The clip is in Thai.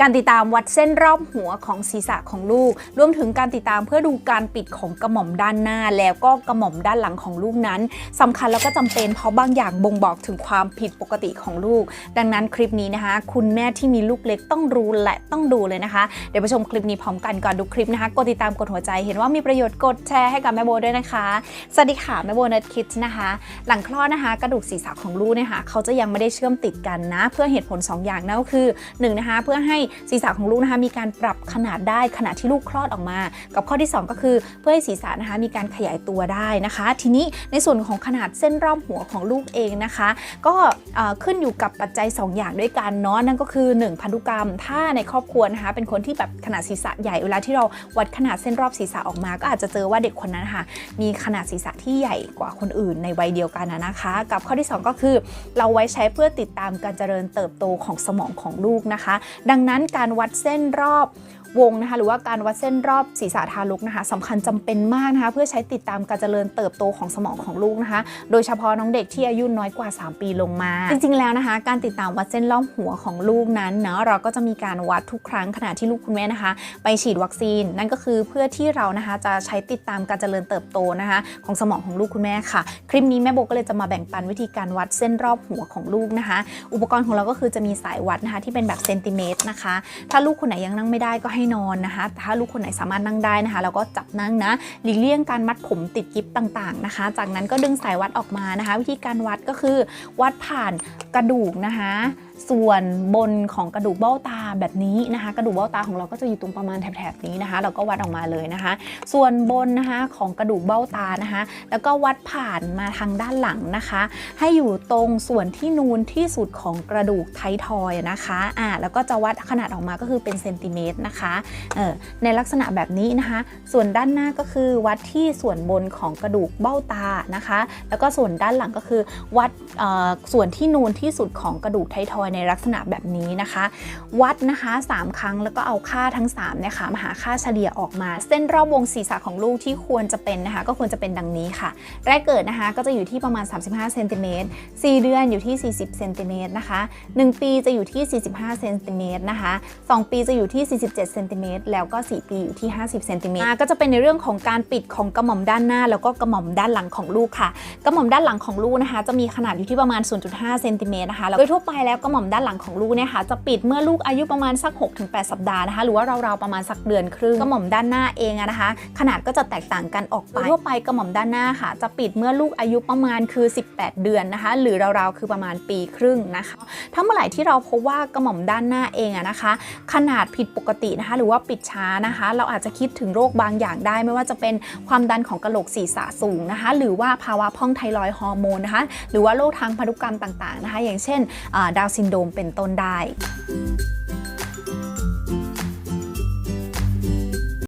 การติดตามวัดเส้นรอบหัวของศีรษะของลูก รวมถึงการติดตามเพื่อดูการปิดของกระหม่อมด้านหน้า แล้วก็กระหม่อมด้านหลังของลูกนั้นสำคัญแล้วก็จำเป็นเพราะบางอย่างบ่งบอกถึงความผิดปกติของลูก ดังนั้นคลิปนี้นะคะ คุณแม่ที่มีลูกเล็กต้องรู้และต้องดูเลยนะคะ เดี๋ยวไปชมคลิปนี้พร้อมกันก่อนดูคลิปนะคะกดติดตามกดหัวใจเห็นว่ามีประโยชน์กดแชร์ให้กับแม่โบด้วยนะคะสวัสดีค่ะแม่โบนัทคิดนะคะ หลังคลอดนะคะ กระดูกศีรษะของลูกเนี่ยค่ะเขาจะยังไม่ได้เชื่อมติดกันนะ เพื่อเหตุผล 2 อย่างนั่นก็คือ1นงนะคะเพื่อให้ศีรษะของลูกนะคะมีการปรับขนาดได้ขณะที่ลูกคลอดออกมา กับข้อที่ 2 ก็คือเพื่อให้ศีรษะนะคะมีการขยายตัวได้นะคะ ทีนี้ในส่วนของขนาดเส้นรอบหัวของลูกเองนะคะ ก็ขึ้นอยู่กับปัจจัย 2 อย่างด้วยกันเนาะนั่นก็คือ 1 พันธุกรรม ถ้าในครอบครัวนะคะเป็นคนที่แบบขนาดศีรษะใหญ่เวลาที่เราวัดขนาดเส้นรอบศีรษะออกมา ก็อาจจะเจอว่าเด็กคนนั้นค่ะมีขนาดศีรษะที่ใหญ่กว่าคนอื่นในวัยเดียวกันนะนะคะ กับข้อที่ 2 ก็คือ เราไว้ใช้เพื่อติดตามการเจริญเติบโตของสมองของลูกนะคะ ดังนั้นการวัดเส้นรอบ วงนะคะหรือว่าการวัดเส้นรอบศีรษะทารกนะคะสำคัญจำเป็นมากนะคะเพื่อใช้ติดตามการเจริญเติบโตของสมองของลูกนะคะ โดยเฉพาะน้องเด็กที่อายุน้อยกว่า 3 ปีลงมา จริงๆแล้วนะคะ การติดตามวัดเส้นรอบหัวของลูกนั้นเนาะเราก็จะมีการวัดทุกครั้งขณะที่ลูกคุณแม่นะคะ ไปฉีดวัคซีน นั่นก็คือเพื่อที่เรานะคะจะใช้ติดตามการเจริญเติบโตนะคะ ของสมองของลูกคุณแม่ค่ะ คลิปนี้แม่โบก็เลยจะมาแบ่งปันวิธีการวัดเส้นรอบหัวของลูกนะคะ อุปกรณ์ของเราก็คือจะมีสายวัดนะคะที่เป็นแบบเซนติเมตรนะคะ ถ้าลูกคนไหนยังนั่งไม่ได้ก็ใให้นอนนะคะแต่ถ้าลูกคนไหนสามารถนั่งได้นะคะเราก็จับนั่งนะหลีกเลี่ยงการมัดผมติดกิ๊บต่างๆนะคะ จากนั้นก็ดึงสายวัดออกมานะคะ วิธีการวัดก็คือวัดผ่านกระดูกนะคะ ส่วนบนของกระดูกเบ้าตาแบบนี้นะคะ กระดูกเบ้าตาของเราก็จะอยู่ตรงประมาณแถบๆนี้นะคะ เราก็วัดออกมาเลยนะคะ ส่วนบนนะคะของกระดูกเบ้าตานะคะ แล้วก็วัดผ่านมาทางด้านหลังนะคะ ให้อยู่ตรงส่วนที่นูนที่สุดของกระดูกไททอยนะคะอ่าแล้วก็จะวัดขนาดออกมาก็คือเป็นเซนติเมตรนะคะเออในลักษณะแบบนี้นะคะ ส่วนด้านหน้าก็คือวัดที่ส่วนบนของกระดูกเบ้าตานะคะ แล้วก็ส่วนด้านหลังก็คือวัดเอ่อส่วนที่นูนที่สุดของกระดูกไททอยในลักษณะแบบนี้นะคะ วัดนะคะ 3 ครั้งแล้วก็เอาค่าทั้ง3เนี่ยค่ะมาหาค่าเฉลี่ยออกมา เส้นรอบวงศีรษะของลูกที่ควรจะเป็นนะคะ ก็ควรจะเป็นดังนี้ค่ะ แรกเกิดนะคะก็จะอยู่ที่ประมาณ 35เซนติเมตร4เดือนอยู่ที่ 40เซนติเมตรนะคะ 1 ปีจะอยู่ที่ 45เซนติเมตรนะคะ 2 ปีจะอยู่ที่ 47เซนติเมตรแล้วก็ 4 ปีอยู่ที่ 50เซนติเมตรก็จะเป็นในเรื่องของการปิดของกระหม่อมด้านหน้า แล้วก็กระหม่อมด้านหลังของลูกค่ะ กระหม่อมด้านหลังของลูกนะคะ จะมีขนาดอยู่ที่ประมาณ 0.5เซนติเมตรนะคะโดยทั่วไปแล้วกระหม่อมด้านหลังของลูกเนี่ยค่ะจะปิดเมื่อลูกอายุประมาณสัก 6-8 สัปดาห์นะคะหรือว่าราวๆประมาณสักเดือนครึ่งกระหม่อมด้านหน้าเองอะนะคะ ขนาดก็จะแตกต่างกันออกไปทั่วไปกระหม่อมด้านหน้าค่ะ จะปิดเมื่อลูกอายุประมาณคือ 18 เดือนนะคะ หรือราวๆคือประมาณปีครึ่งนะคะถ้าเมื่อไหร่ที่เราพบว่ากระหม่อมด้านหน้าเองอะนะคะ ขนาดผิดปกตินะคะ หรือว่าปิดช้านะคะ เราอาจจะคิดถึงโรคบางอย่างได้ ไม่ว่าจะเป็นความดันของกระโหลกศีรษะสูงนะคะ หรือว่าภาวะพ่องไทรอยฮอร์โมนนะคะ หรือว่าโรคทางพันธุกรรมต่างๆนะคะ อย่างเช่นดาวซิซินโดมเป็นต้นได้